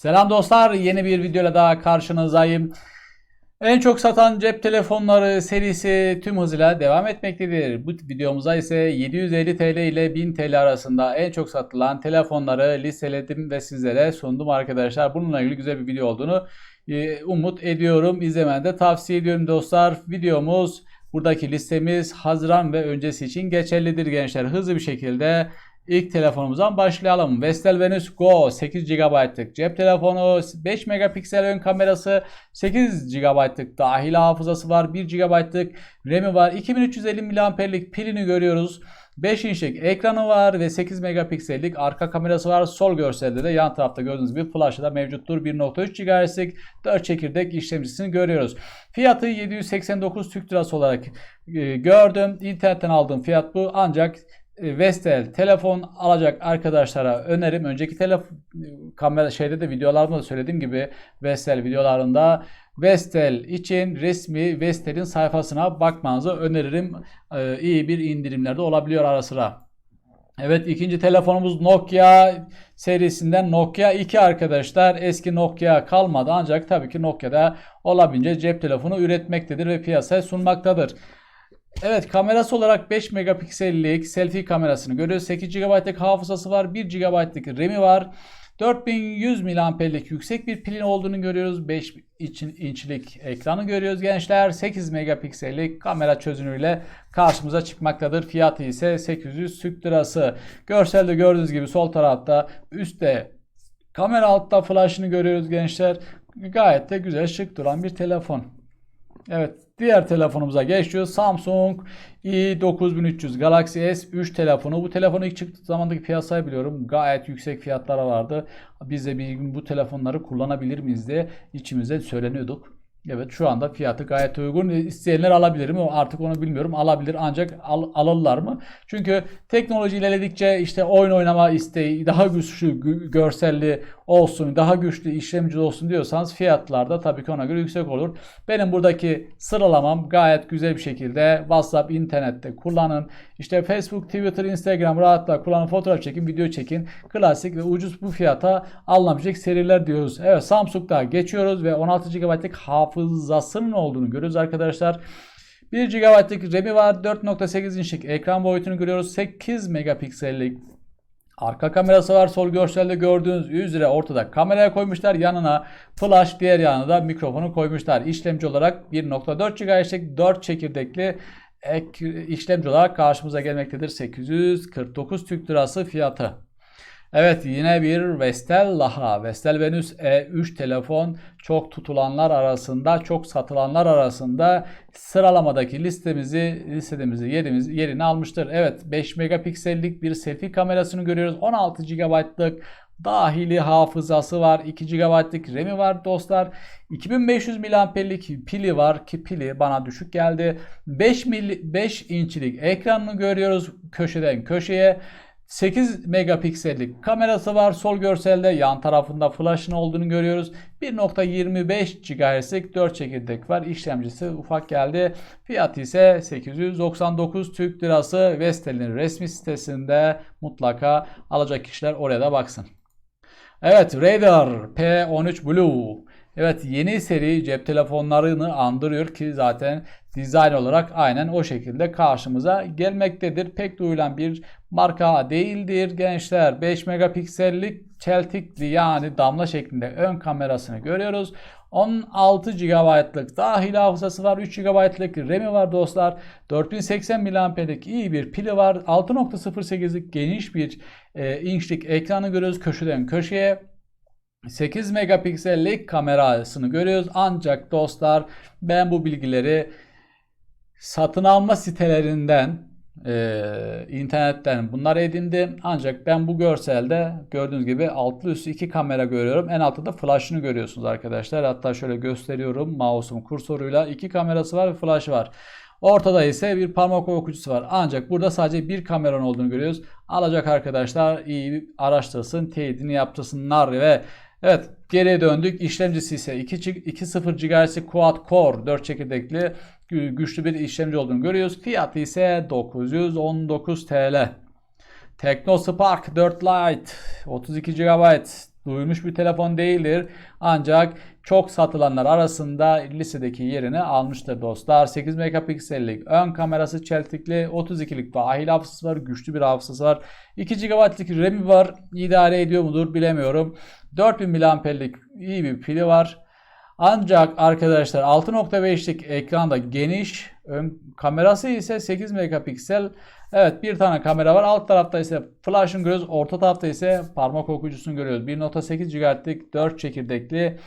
Selam dostlar, yeni bir videoyla daha karşınızdayım. En çok satan cep telefonları serisi tüm hızıyla devam etmektedir. Bu videomuzda ise 750 TL ile 1000 TL arasında en çok satılan telefonları listeledim ve sizlere sundum arkadaşlar. Bununla ilgili güzel bir video olduğunu e, umut ediyorum. İzlemeni de tavsiye ediyorum dostlar. Videomuz buradaki listemiz Haziran ve öncesi için geçerlidir gençler. Hızlı bir şekilde İlk telefonumuzdan başlayalım. Vestel Venus Go 8 GB'lık cep telefonu, 5 megapiksel ön kamerası, 8 GB'lık dahili hafızası var, 1 GB'lık RAM'i var, 2350 mAh'lik pilini görüyoruz. 5 inçlik ekranı var ve 8 megapiksellik arka kamerası var. Sol görselde de yan tarafta gördüğünüz gibi flash'ı da mevcuttur. 1.3 GHz'lik 4 çekirdek işlemcisini görüyoruz. Fiyatı 789 Türk Lirası olarak e, gördüm. İnternetten aldığım fiyat bu. Ancak Vestel telefon alacak arkadaşlara önerim. Önceki telefon kamera şeyde de videolarımda da söylediğim gibi Vestel videolarında Vestel için resmi Vestel'in sayfasına bakmanızı öneririm. Ee, iyi bir indirimlerde olabiliyor ara sıra. Evet ikinci telefonumuz Nokia serisinden Nokia 2 arkadaşlar. Eski Nokia kalmadı ancak tabii ki Nokia'da olabildiğince cep telefonu üretmektedir ve piyasaya sunmaktadır. Evet kamerası olarak 5 megapiksellik selfie kamerasını görüyoruz. 8 GB'lık hafızası var. 1 GB'lık RAM'i var. 4100 mAh'lik yüksek bir pilin olduğunu görüyoruz. 5 için, inçlik ekranı görüyoruz gençler. 8 megapiksellik kamera çözünürlüğüyle karşımıza çıkmaktadır. Fiyatı ise 800 Türk lirası. Görselde gördüğünüz gibi sol tarafta üstte kamera altta flash'ını görüyoruz gençler. Gayet de güzel şık duran bir telefon. Evet diğer telefonumuza geçiyoruz. Samsung i9300 Galaxy S3 telefonu. Bu telefonu ilk çıktığı zamandaki piyasayı biliyorum. Gayet yüksek fiyatlara vardı. Biz de bir gün bu telefonları kullanabilir miyiz diye içimizde söyleniyorduk. Evet şu anda fiyatı gayet uygun. İsteyenler alabilir mi? Artık onu bilmiyorum. Alabilir ancak al, alırlar mı? Çünkü teknoloji ilerledikçe işte oyun oynama isteği daha güçlü görselli olsun, daha güçlü işlemci olsun diyorsanız fiyatlar da tabii ki ona göre yüksek olur. Benim buradaki sıralamam gayet güzel bir şekilde WhatsApp, internette kullanın. İşte Facebook, Twitter, Instagram rahatla kullanın, fotoğraf çekin, video çekin. Klasik ve ucuz bu fiyata alınabilecek seriler diyoruz. Evet Samsung'da geçiyoruz ve 16 GB'lık hafızasının olduğunu görüyoruz arkadaşlar. 1 GB'lık RAM'i var. 4.8 inçlik ekran boyutunu görüyoruz. 8 megapiksellik Arka kamerası var. Sol görselde gördüğünüz üzere ortada kameraya koymuşlar. Yanına flash, diğer yanına da mikrofonu koymuşlar. İşlemci olarak 1.4 GHz'lik 4 çekirdekli ek işlemci olarak karşımıza gelmektedir. 849 Türk Lirası fiyatı. Evet yine bir Vestel Laha. Vestel Venus E3 telefon çok tutulanlar arasında, çok satılanlar arasında sıralamadaki listemizi, listemizi yerimiz, yerini almıştır. Evet 5 megapiksellik bir selfie kamerasını görüyoruz. 16 GB'lık dahili hafızası var. 2 GB'lık RAM'i var dostlar. 2500 mAh'lik pili var ki pili bana düşük geldi. 5, mil, 5 inçlik ekranını görüyoruz köşeden köşeye. 8 megapiksellik kamerası var. Sol görselde yan tarafında flash'ın olduğunu görüyoruz. 1.25 GHz'lik 4 çekirdek var. İşlemcisi ufak geldi. Fiyatı ise 899 Türk Lirası. Vestel'in resmi sitesinde mutlaka alacak kişiler oraya da baksın. Evet Radar P13 Blue. Evet yeni seri cep telefonlarını andırıyor ki zaten dizayn olarak aynen o şekilde karşımıza gelmektedir. Pek duyulan bir marka değildir gençler. 5 megapiksellik çeltikli yani damla şeklinde ön kamerasını görüyoruz. 16 GB'lık dahil hafızası var. 3 GB'lık RAM'i var dostlar. 4080 mAh'lik iyi bir pili var. 6.08'lik geniş bir e, inçlik ekranı görüyoruz köşeden köşeye. 8 megapiksellik kamerasını görüyoruz. Ancak dostlar ben bu bilgileri satın alma sitelerinden e, internetten bunlar edindim. Ancak ben bu görselde gördüğünüz gibi altlı üstü iki kamera görüyorum. En altta da flash'ını görüyorsunuz arkadaşlar. Hatta şöyle gösteriyorum mouse'um kursoruyla. iki kamerası var ve flash var. Ortada ise bir parmak okuyucusu var. Ancak burada sadece bir kameranın olduğunu görüyoruz. Alacak arkadaşlar iyi araştırsın, teyidini yaptırsınlar ve Evet geriye döndük. İşlemcisi ise 2.0 GHz Quad Core 4 çekirdekli güçlü bir işlemci olduğunu görüyoruz. Fiyatı ise 919 TL. Teknospark 4 Lite 32 GB duyulmuş bir telefon değildir. Ancak çok satılanlar arasında listedeki yerini almıştır dostlar. 8 megapiksellik ön kamerası çeltikli 32'lik dahil hafızası var. Güçlü bir hafızası var. 2 GB'lık RAM'i var. İdare ediyor mudur bilemiyorum. 4000 mAh'lik iyi bir pili var. Ancak arkadaşlar 6.5'lik ekranda geniş, ön kamerası ise 8 megapiksel. Evet bir tane kamera var. Alt tarafta ise flash'ını görüyoruz. Orta tarafta ise parmak okuyucusunu görüyoruz. 1.8 GHz'lik 4 çekirdekli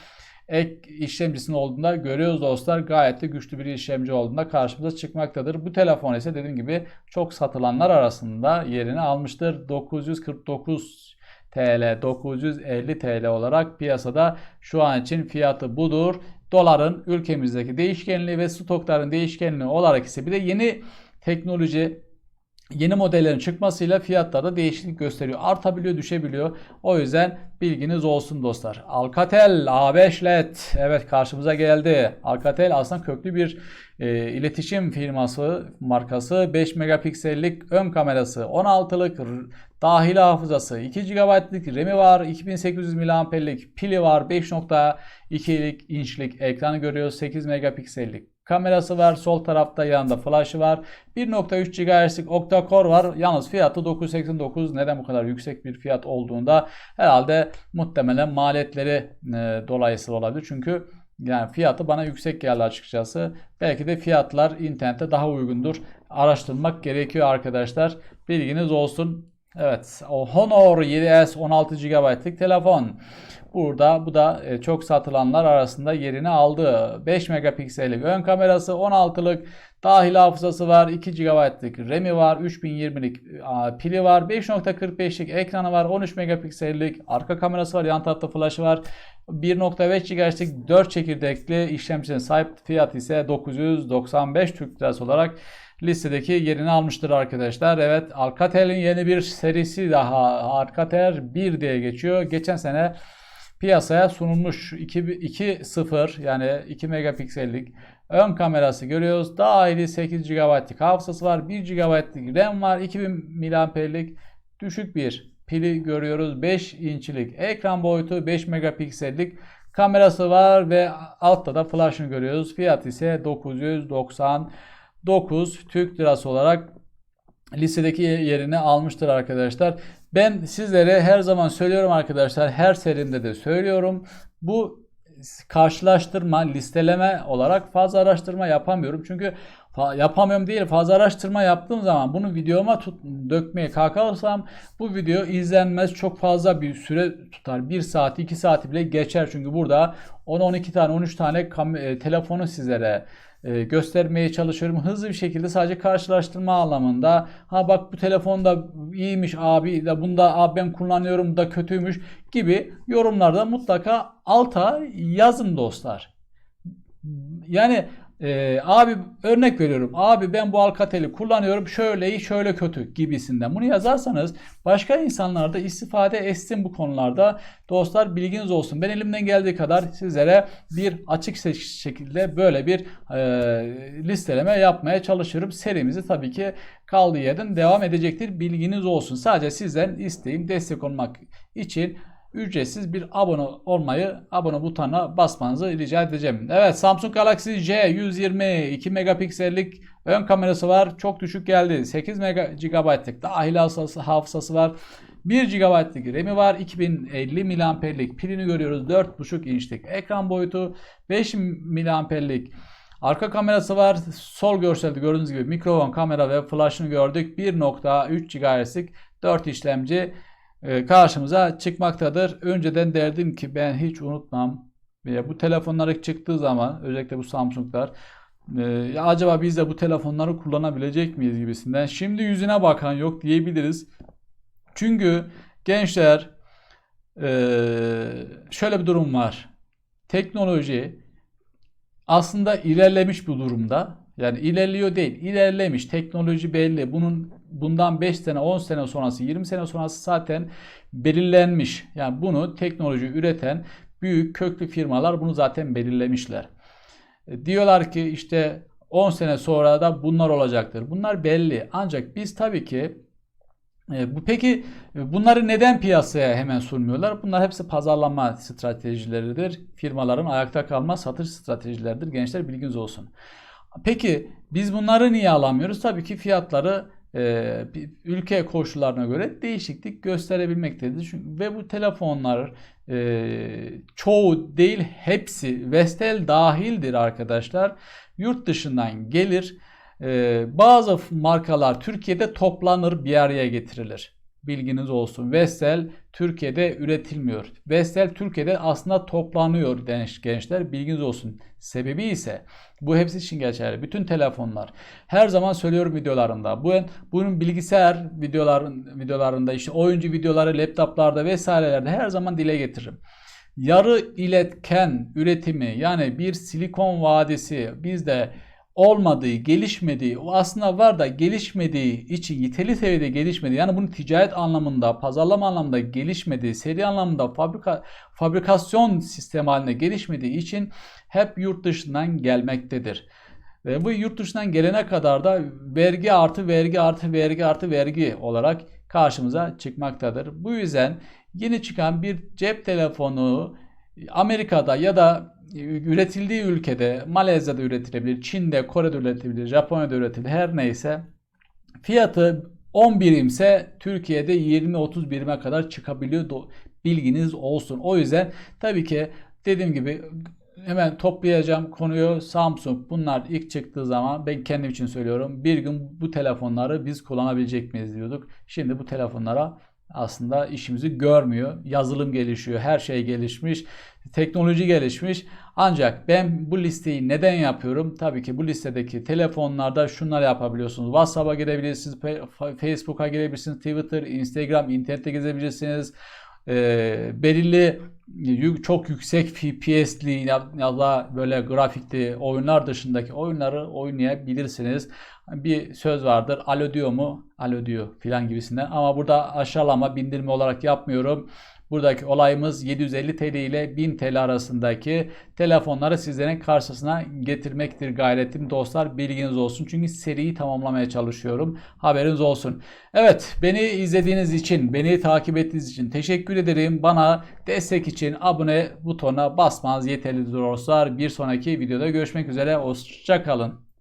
ek işlemcisinin olduğunda görüyoruz dostlar. Gayet de güçlü bir işlemci olduğunda karşımıza çıkmaktadır. Bu telefon ise dediğim gibi çok satılanlar arasında yerini almıştır. 949 TL 950 TL olarak piyasada şu an için fiyatı budur. Doların ülkemizdeki değişkenliği ve stokların değişkenliği olarak ise bir de yeni teknoloji yeni modellerin çıkmasıyla fiyatlarda değişiklik gösteriyor. Artabiliyor, düşebiliyor. O yüzden bilginiz olsun dostlar. Alcatel A5 LED evet karşımıza geldi. Alcatel aslında köklü bir e, iletişim firması markası 5 megapiksellik ön kamerası 16'lık dahili hafızası 2 GB'lık RAM'i var 2800 mAh'lik pili var 5.2'lik inçlik ekranı görüyoruz 8 megapiksellik kamerası var. Sol tarafta yanında flash'ı var. 1.3 GHz'lik octa-core var. Yalnız fiyatı 989. Neden bu kadar yüksek bir fiyat olduğunda herhalde muhtemelen maliyetleri e, dolayısıyla olabilir. Çünkü yani fiyatı bana yüksek geldi açıkçası. Belki de fiyatlar internette daha uygundur. Araştırmak gerekiyor arkadaşlar. Bilginiz olsun. Evet, o Honor 7S 16 GB'lık telefon. Burada bu da e, çok satılanlar arasında yerini aldı. 5 megapiksellik ön kamerası, 16'lık dahil hafızası var, 2 GB'lık RAM'i var, 3020'lik pili var, 5.45'lik ekranı var, 13 megapiksellik arka kamerası var, yan tarafta flash'ı var. 1.5 GHz'lik 4 çekirdekli işlemcisinin sahip fiyatı ise 995 Türk Lirası olarak listedeki yerini almıştır arkadaşlar. Evet Alcatel'in yeni bir serisi daha Alcatel 1 diye geçiyor. Geçen sene piyasaya sunulmuş 2.0 yani 2 megapiksellik ön kamerası görüyoruz. Dahili 8 GB'lık hafızası var. 1 GB'lık RAM var. 2000 mAh'lik düşük bir pili görüyoruz. 5 inçlik ekran boyutu 5 megapiksellik kamerası var ve altta da flash'ını görüyoruz. Fiyat ise 999 Türk Lirası olarak listedeki yerini almıştır arkadaşlar. Ben sizlere her zaman söylüyorum arkadaşlar. Her serimde de söylüyorum. Bu karşılaştırma, listeleme olarak fazla araştırma yapamıyorum. Çünkü yapamıyorum değil fazla araştırma yaptığım zaman bunu videoma tut, dökmeye kalkarsam bu video izlenmez çok fazla bir süre tutar. 1 saat 2 saati bile geçer. Çünkü burada 10-12 tane 13 tane e, telefonu sizlere göstermeye çalışıyorum. Hızlı bir şekilde sadece karşılaştırma anlamında. Ha bak bu telefon da iyiymiş abi da bunda abi ben kullanıyorum da kötüymüş gibi yorumlarda mutlaka alta yazın dostlar. Yani ee, abi örnek veriyorum. Abi ben bu Alcatel'i kullanıyorum. Şöyle iyi şöyle kötü gibisinden. Bunu yazarsanız başka insanlar da istifade etsin bu konularda. Dostlar bilginiz olsun. Ben elimden geldiği kadar sizlere bir açık şekilde böyle bir e, listeleme yapmaya çalışırım. Serimizi tabii ki kaldığı yerden devam edecektir. Bilginiz olsun. Sadece sizden isteğim destek olmak için ücretsiz bir abone olmayı, abone butonuna basmanızı rica edeceğim. Evet Samsung Galaxy J 120 2 megapiksellik ön kamerası var. Çok düşük geldi. 8 GB'lık dahil hafızası, hafızası var. 1 GB'lık RAM'i var. 2050 mAh'lik pilini görüyoruz. 4.5 inçlik ekran boyutu. 5 mAh'lik Arka kamerası var. Sol görselde gördüğünüz gibi mikrofon kamera ve flash'ını gördük. 1.3 GHz'lik 4 işlemci karşımıza çıkmaktadır. Önceden derdim ki ben hiç unutmam. Bu telefonlar çıktığı zaman özellikle bu Samsung'lar e, acaba biz de bu telefonları kullanabilecek miyiz gibisinden. Şimdi yüzüne bakan yok diyebiliriz. Çünkü gençler e, şöyle bir durum var. Teknoloji aslında ilerlemiş bir durumda. Yani ilerliyor değil, ilerlemiş. Teknoloji belli. Bunun bundan 5 sene, 10 sene sonrası, 20 sene sonrası zaten belirlenmiş. Yani bunu teknoloji üreten büyük köklü firmalar bunu zaten belirlemişler. E, diyorlar ki işte 10 sene sonra da bunlar olacaktır. Bunlar belli. Ancak biz tabii ki E, bu peki e, bunları neden piyasaya hemen sunmuyorlar? Bunlar hepsi pazarlama stratejileridir. Firmaların ayakta kalma satış stratejileridir. Gençler bilginiz olsun. Peki biz bunları niye alamıyoruz? Tabii ki fiyatları e, ülke koşullarına göre değişiklik gösterebilmektedir. Çünkü- Ve bu telefonlar e, çoğu değil hepsi Vestel dahildir arkadaşlar. Yurt dışından gelir. E, bazı markalar Türkiye'de toplanır bir araya getirilir. Bilginiz olsun. Vestel Türkiye'de üretilmiyor. Vestel Türkiye'de aslında toplanıyor genç- gençler. Bilginiz olsun. Sebebi ise bu hepsi için geçerli. Bütün telefonlar. Her zaman söylüyorum videolarımda. Bu bunun bilgisayar videoların videolarında işte oyuncu videoları, laptoplarda vesairelerde her zaman dile getiririm. Yarı iletken üretimi yani bir silikon vadisi bizde olmadığı, gelişmediği, aslında var da gelişmediği için yeteri seviyede gelişmediği yani bunun ticaret anlamında, pazarlama anlamında gelişmediği, seri anlamında fabrika fabrikasyon sistemi haline gelişmediği için hep yurt dışından gelmektedir. Ve bu yurt dışından gelene kadar da vergi artı vergi artı vergi artı vergi olarak karşımıza çıkmaktadır. Bu yüzden yeni çıkan bir cep telefonu Amerika'da ya da üretildiği ülkede Malezya'da üretilebilir, Çin'de, Kore'de üretilebilir, Japonya'da üretilebilir her neyse fiyatı 10 birimse Türkiye'de 20-30 birime kadar çıkabiliyor. Bilginiz olsun. O yüzden tabii ki dediğim gibi hemen toplayacağım konuyu Samsung bunlar ilk çıktığı zaman ben kendim için söylüyorum bir gün bu telefonları biz kullanabilecek miyiz diyorduk. Şimdi bu telefonlara aslında işimizi görmüyor. Yazılım gelişiyor, her şey gelişmiş, teknoloji gelişmiş. Ancak ben bu listeyi neden yapıyorum? Tabii ki bu listedeki telefonlarda şunları yapabiliyorsunuz. WhatsApp'a girebilirsiniz, Facebook'a girebilirsiniz, Twitter, Instagram, internette gezebilirsiniz. Ee, belirli çok yüksek FPS'li ya da böyle grafikli oyunlar dışındaki oyunları oynayabilirsiniz. Bir söz vardır. Alo diyor mu? Alo diyor filan gibisinden. Ama burada aşağılama bindirme olarak yapmıyorum. Buradaki olayımız 750 TL ile 1000 TL arasındaki telefonları sizlerin karşısına getirmektir gayretim dostlar. Bilginiz olsun. Çünkü seriyi tamamlamaya çalışıyorum. Haberiniz olsun. Evet beni izlediğiniz için, beni takip ettiğiniz için teşekkür ederim. Bana destek için abone butonuna basmanız yeterlidir dostlar. Bir sonraki videoda görüşmek üzere. Hoşçakalın.